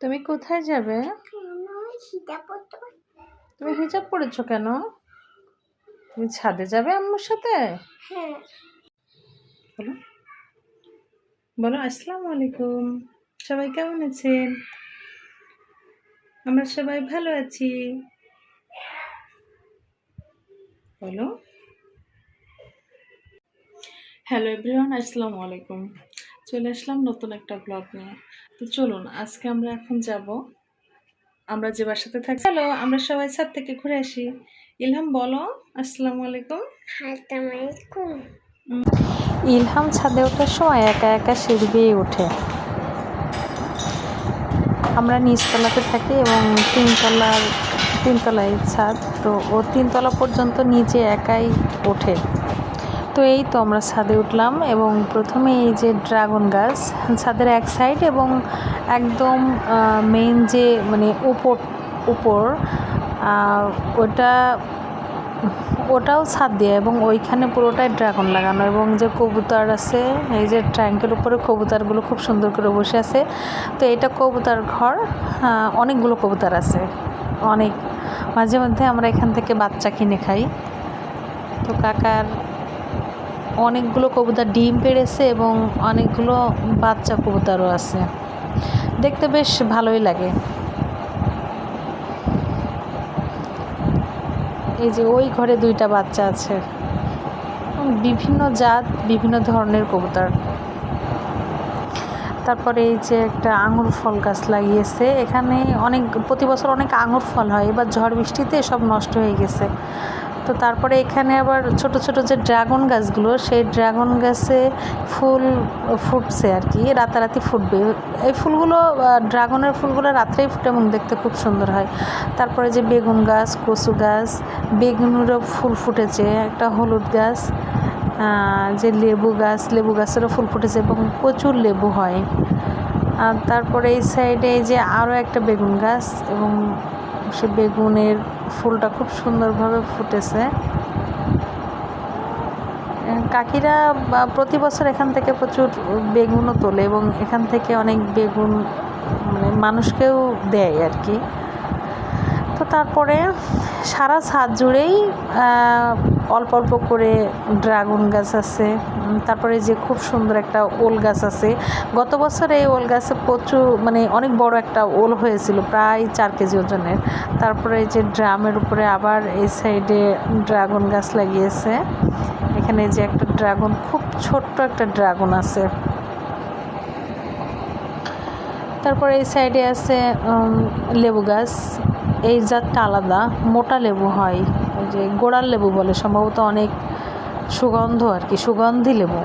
তুমি কোথায় যাবে? তুমি হিজাব পরেছো কেন? তুমি ছাদে যাবে আম্মুর সাথে? হ্যাঁ। বলো। বলো আসসালামু আলাইকুম। সবাই কেমন আছেন? আমরা সবাই ভালো আছি। বলো। হ্যালো এভরিওয়ান আসসালামু আলাইকুম। চলে আসলাম নতুন একটা ব্লগ নিয়ে। তো চলুন আজকে আমরা এখন যাব। আমরা যে বাসাতে থাকি চলো আমরা সবাই ছাদ থেকে ঘুরে আসি। ইলহাম বলো। আসসালামু আলাইকুম। আসসালামাইকুম ইলহাম ছাদে ওঠার সময় একা একা সিঁড়ি বেয়ে ওঠে। আমরা নিচতলাতে থাকি এবং তিনতলার তিনতলায় ছাদ। তো ও তিনতলা পর্যন্ত নিচে একাই ওঠে। তো এই তো আমরা ছাদে উঠলাম এবং প্রথমে এই যে ড্রাগন গাছ, ছাদের এক সাইড এবং একদম মেইন যে মানে উপর উপর ওটা, ওটাও ছাদ দিয়ে এবং ওইখানে পুরোটাই ড্রাগন লাগানো এবং যে কবুতর আছে, এই যে ট্র্যাঙ্কের উপরে কবুতরগুলো খুব সুন্দর করে বসে আছে। তো এটা কবুতর ঘর অনেকগুলো কবুতর আছে, অনেক। মাঝে মধ্যে আমরা এখান থেকে বাচ্চা কিনে খাই। তো কাকার অনেকগুলো কবুতর ডিম পেড়েছে এবং অনেকগুলো বাচ্চা কবুতরও আছে। দেখতে বেশ ভালোই লাগে। এই যে ওই ঘরে দুইটা বাচ্চা আছে। বিভিন্ন জাত, বিভিন্ন ধরনের কবুতর। তারপরে এই যে একটা আঙুর ফল গাছ লাগিয়েছে। এখানে অনেক, প্রতি বছর অনেক আঙুর ফল হয়। এবার ঝড় বৃষ্টিতে সব নষ্ট হয়ে গেছে। তো তারপরে এখানে আবার ছোট ছোট যে ড্রাগন গাছগুলো, সেই ড্রাগন গাছে ফুল ফুটছে আর কি, রাতারাতি ফুটবে। এই ফুলগুলো ড্রাগনের ফুলগুলো রাত্রেই ফুটে এবং দেখতে খুব সুন্দর হয়। তারপরে যে বেগুন গাছ, কচু গাছ, বেগুনেরও ফুল ফুটেছে, একটা হলুদ গাছ যে লেবু গাছ, লেবু গাছেরও ফুল ফুটেছে এবং প্রচুর লেবু হয়। আর তারপরে এই সাইডে যে আরও একটা বেগুন গাছ এবং সে বেগুনের ফুলটা খুব সুন্দরভাবে ফুটেছে। কাকিরা প্রতি বছর এখান থেকে প্রচুর বেগুনও তোলে এবং এখান থেকে অনেক বেগুন মানে মানুষকেও দেয় আর কি। তো তারপরে সারা ছাদ জুড়েই অল্প অল্প করে ড্রাগন গাছ আছে। তারপরে যে খুব সুন্দর একটা ওল গাছ আছে। গত বছর এই ওল গাছে প্রচুর মানে অনেক বড় একটা ওল হয়েছিল, প্রায় চার কেজি ওজনের। তারপরে যে ড্রামের উপরে আবার এই সাইডে ড্রাগন গাছ লাগিয়েছে। এখানে যে একটা ড্রাগন, খুব ছোট্ট একটা ড্রাগন আছে। তারপরে এই সাইডে আছে লেবু গাছ। এই জাতটা আলাদা, মোটা লেবু হয়। ওই যে গোড়ার লেবু বলে, সম্ভবত অনেক সুগন্ধ আর কি, সুগন্ধি লেবু।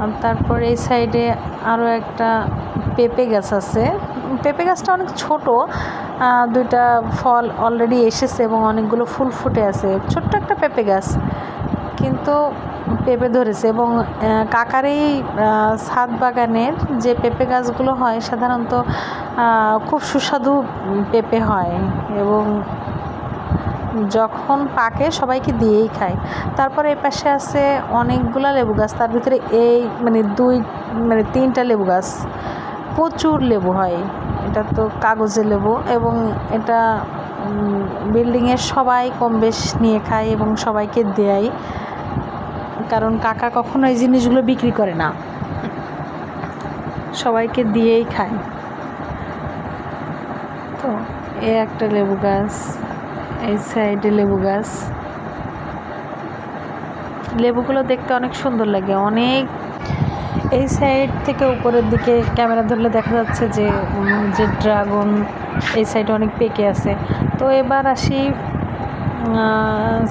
আর তারপর এই সাইডে আরও একটা পেঁপে গাছ আছে। পেঁপে গাছটা অনেক ছোট দুইটা ফল অলরেডি এসেছে এবং অনেকগুলো ফুল ফুটে আছে। ছোট্ট একটা পেঁপে গাছ, কিন্তু পেঁপে ধরেছে এবং কাকার এই ছাদ বাগানের যে পেঁপে গাছগুলো হয়, সাধারণত খুব সুস্বাদু পেঁপে হয় এবং যখন পাকে সবাইকে দিয়েই খায়। তারপরে এই পাশে আছে অনেকগুলা লেবু গাছ। তার ভিতরে এই মানে দুই মানে তিনটা লেবু গাছ। প্রচুর লেবু হয়। এটা তো কাগজে লেবু এবং এটা বিল্ডিংয়ের সবাই কম বেশ নিয়ে খায় এবং সবাইকে দেয়। কারণ কাকা কখনো এই জিনিসগুলো বিক্রি করে না। সবাইকে দিয়েই খায়। তো, এ একটা লেবু গাছ। এই সাইডে লেবু গাছ। লেবুগুলো দেখতে অনেক সুন্দর লাগে। অনেক এই সাইড থেকে উপরের দিকে ক্যামেরা ধরলে দেখা যাচ্ছে যে যে ড্রাগন এই সাইডে অনেক পেকে আছে। তো এবার আসি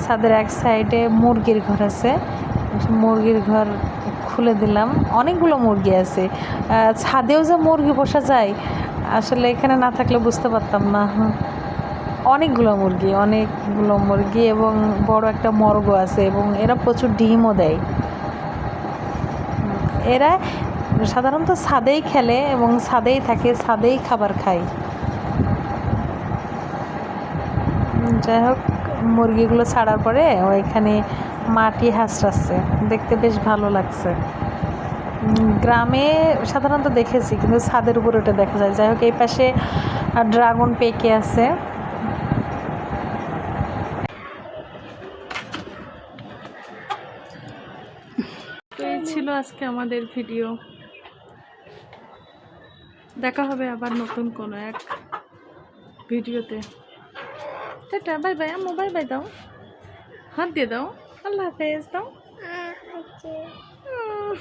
ছাদের এক সাইডে মুরগির ঘর আছে। মুরগির ঘর খুলে দিলাম। অনেকগুলো মুরগি আছে। ছাদেও যে মুরগি পোষা যায়, আসলে এখানে না থাকলে বুঝতে পারতাম না। অনেকগুলো মুরগি অনেকগুলো মুরগি এবং বড় একটা মর্গ আছে এবং এরা প্রচুর ডিমও দেয়। এরা সাধারণত ছাদেই খেলে এবং ছাদেই থাকে, ছাদেই খাবার খায়। যাই হোক, মুরগিগুলো ছাড়ার পরে ওইখানে মাটি হাঁসরাচ্ছে। দেখতে বেশ ভালো লাগছে। গ্রামে সাধারণত দেখেছি, কিন্তু ছাদের উপর ওটা দেখা যায়। যাই হোক, এই পাশে ড্রাগন পেকে আছে তো এই ছিল আজকে আমাদের ভিডিও। দেখা হবে আবার নতুন কোনো এক ভিডিওতে। টাটা বাই বাই আম্মু বাই বাই দাও। হাত দিয়ে দাও। আল্লাহ হাফেজ দাও। উম।